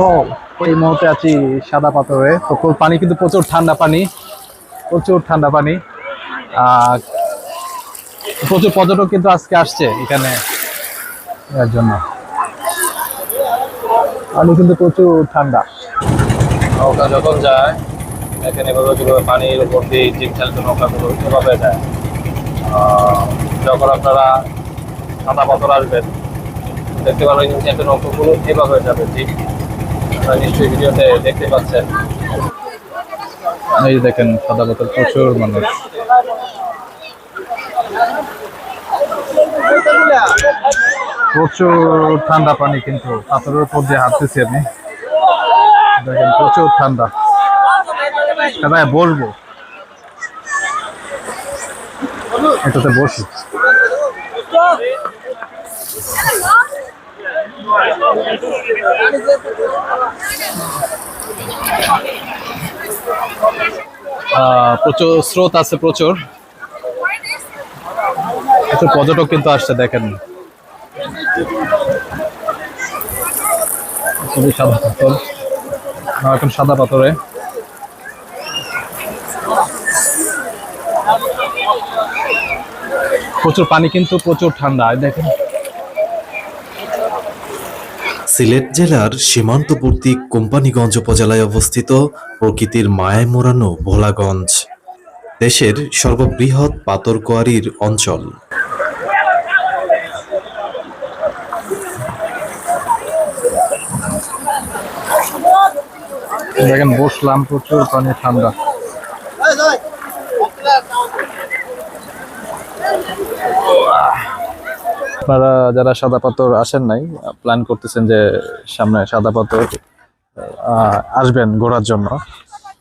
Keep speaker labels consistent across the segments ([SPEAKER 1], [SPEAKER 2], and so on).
[SPEAKER 1] ও এই মুহূর্তে আছি সাদা পাথরে। তো পানি কিন্তু প্রচুর ঠান্ডা পানি। প্রচুর ঠান্ডা পানি। প্রচুর পর্যটক কিন্তু আজকে আসছে এখানে এর জন্য। পানি কিন্তু প্রচুর ঠান্ডা।
[SPEAKER 2] নৌকা যখন যায় এখানে এভাবে কীভাবে পানির উপর দিয়ে জিপ খেলতে নৌকাগুলো, এভাবে যায়। যখন আপনারা সাদা পাথর আসবেন, দেখতে পাবেন যে নৌকাগুলো এভাবে যাবে আপনারা দেখতে পাচ্ছেন।
[SPEAKER 1] এই দেখেন, সাদা পাথর প্রচুর মানুষ। প্রচুর ঠান্ডা পানি কিন্তু, পাথরের উপর দিয়ে হাঁটতেছি আমি। দেখেন, প্রচুর ঠান্ডা। দাদা বসবো? এটাতে বসি। প্রচুর স্রোত আছে, প্রচুর। প্রচুর পর্যটক কিন্তু আসছে, দেখেন। খুবই সাদা পাথর। এখন সাদা পাথরে। প্রচুর পানি কিন্তু প্রচুর ঠান্ডা দেখেন।
[SPEAKER 3] সিলেট জেলার সীমান্তবর্তী কোম্পানিগঞ্জ উপজেলায় অবস্থিত প্রকৃতির মায়ায় মোড়ানো ভোলাগঞ্জ দেশের সর্ববৃহৎ পাথরকুয়ারির অঞ্চল
[SPEAKER 1] দেখেন বসলাম প্রচুর পানি ঠান্ডা আপনারা যারা সাদা পাথর আসেন নাই প্ল্যান করতেছেন যে সামনে সাদা পাথর আসবেন ঘোরার জন্য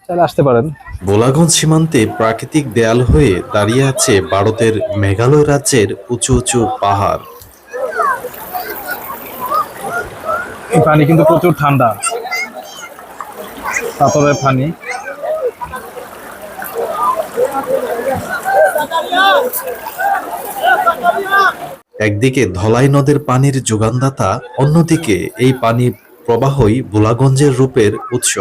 [SPEAKER 1] তাহলে আসতে পারেন।
[SPEAKER 3] ভোলাগঞ্জ সীমান্তে প্রাকৃতিক দেয়াল হয়ে দাঁড়িয়ে আছে ভারতের মেঘালয় রাজ্যের উঁচু উঁচু পাহাড়।
[SPEAKER 1] এই পানি কিন্তু প্রচুর ঠান্ডা। পাথরের পানি।
[SPEAKER 3] একদিকে ধলাই নদের পানির যোগানদাতা, অন্যদিকে এই পানি প্রবাহই ভোলাগঞ্জের রূপের উৎস।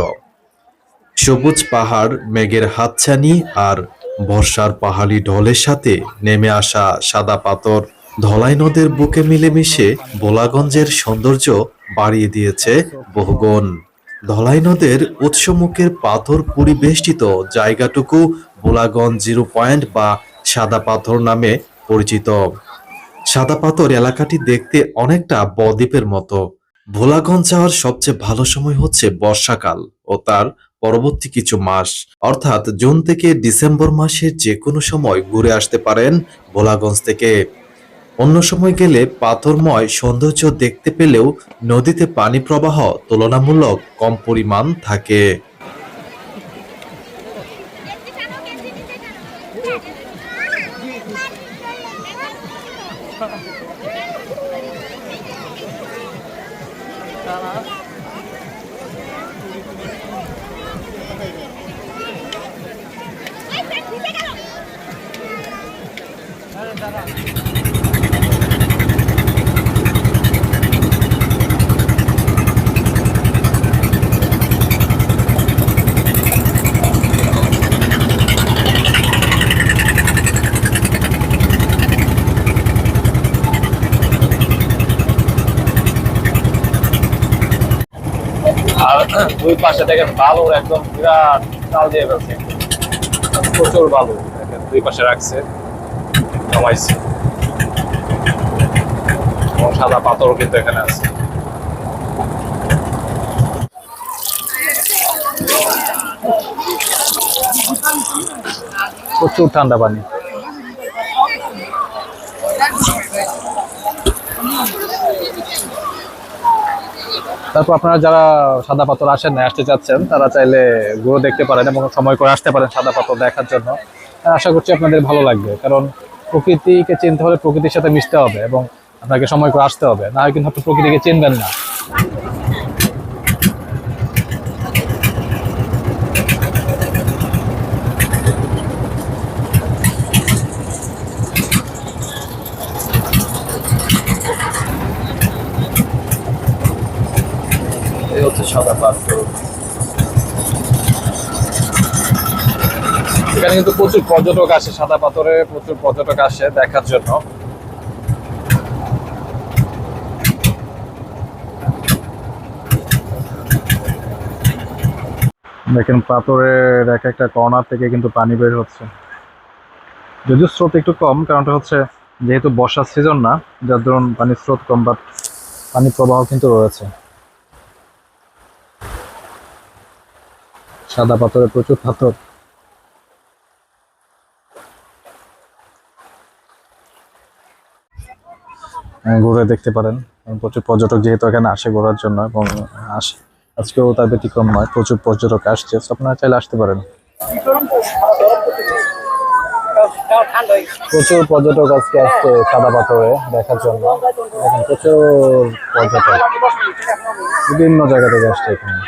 [SPEAKER 3] সবুজ পাহাড়, মেঘের হাতছানি আর বর্ষার পাহাড়ি ঢলের সাথে নেমে আসা সাদা পাথর ধলাই নদের বুকে মিলেমিশে ভোলাগঞ্জের সৌন্দর্য বাড়িয়ে দিয়েছে বহুগুণ। ধলাই নদের উৎসমুখের পাথর পরিবেষ্টিত জায়গাটুকু ভোলাগঞ্জ জিরো পয়েন্ট বা সাদা পাথর নামে পরিচিত। সাদা পাথর এলাকাটি দেখতে অনেকটা বদ্বীপের মতো। ভোলাগঞ্জ যাওয়ার সবচেয়ে ভালো সময় হচ্ছে বর্ষাকাল ও তার পরবর্তী কিছু মাস। অর্থাৎ জুন থেকে ডিসেম্বর মাসের যে কোনো সময় ঘুরে আসতে পারেন ভোলাগঞ্জ থেকে। অন্য সময় গেলে পাথরময় সৌন্দর্য দেখতে পেলেও নদীতে পানি প্রবাহ তুলনামূলক কম পরিমাণ থাকে।
[SPEAKER 2] আর দুই পাশে দেখেন বালুর একদম বিরাট চাল দিয়ে ফেলছে। প্রচুর বালু। দেখেন, দুই পাশে রাখছে। জমাইছে। এবং সাদা পাথরও কিন্তু এখানে আছে।
[SPEAKER 1] প্রচুর ঠান্ডা পানি। তারপর আপনারা যারা সাদা পাথর আসেন না আসতে চাচ্ছেন, তারা চাইলে ঘুরে দেখতে পারেন এবং সময় করে আসতে পারেন সাদা পাথর দেখার জন্য। আশা করছি আপনাদের ভালো লাগবে, কারণ প্রকৃতিকে চিনতে হলে প্রকৃতির সাথে মিশতে হবে এবং আপনাকে সময় করে আসতে হবে। না হয় কিন্তু আপনি প্রকৃতিকে চিনবেন না। এখানে কিন্তু প্রচুর পর্যটক আসে, সাদা পাথরে প্রচুর পর্যটক আসে দেখার জন্য। দেখেন পাথরের এক একটা কর্নার থেকে কিন্তু পানি বের হচ্ছে। যদিও স্রোত একটু কম, কারণটা হচ্ছে যেহেতু বর্ষার সিজন না, যার ধরুন পানির স্রোত কম বাট পানির প্রবাহ কিন্তু রয়েছে। সাদা পাথরে প্রচুর পাথর। ঘুরে দেখতে পারেন। প্রচুর পর্যটক যেহেতু এখানে আসে ঘোরার জন্য এবং আসে। আজকেও তার ব্যতিক্রম নয়, প্রচুর পর্যটক আসছে। আপনারা চাইলে আসতে পারেন। প্রচুর পর্যটক আজকে আসছে সাদা পাথরে দেখার জন্য। এখন প্রচুর পর্যটক। বিভিন্ন জায়গা থেকে আসছে এখানে।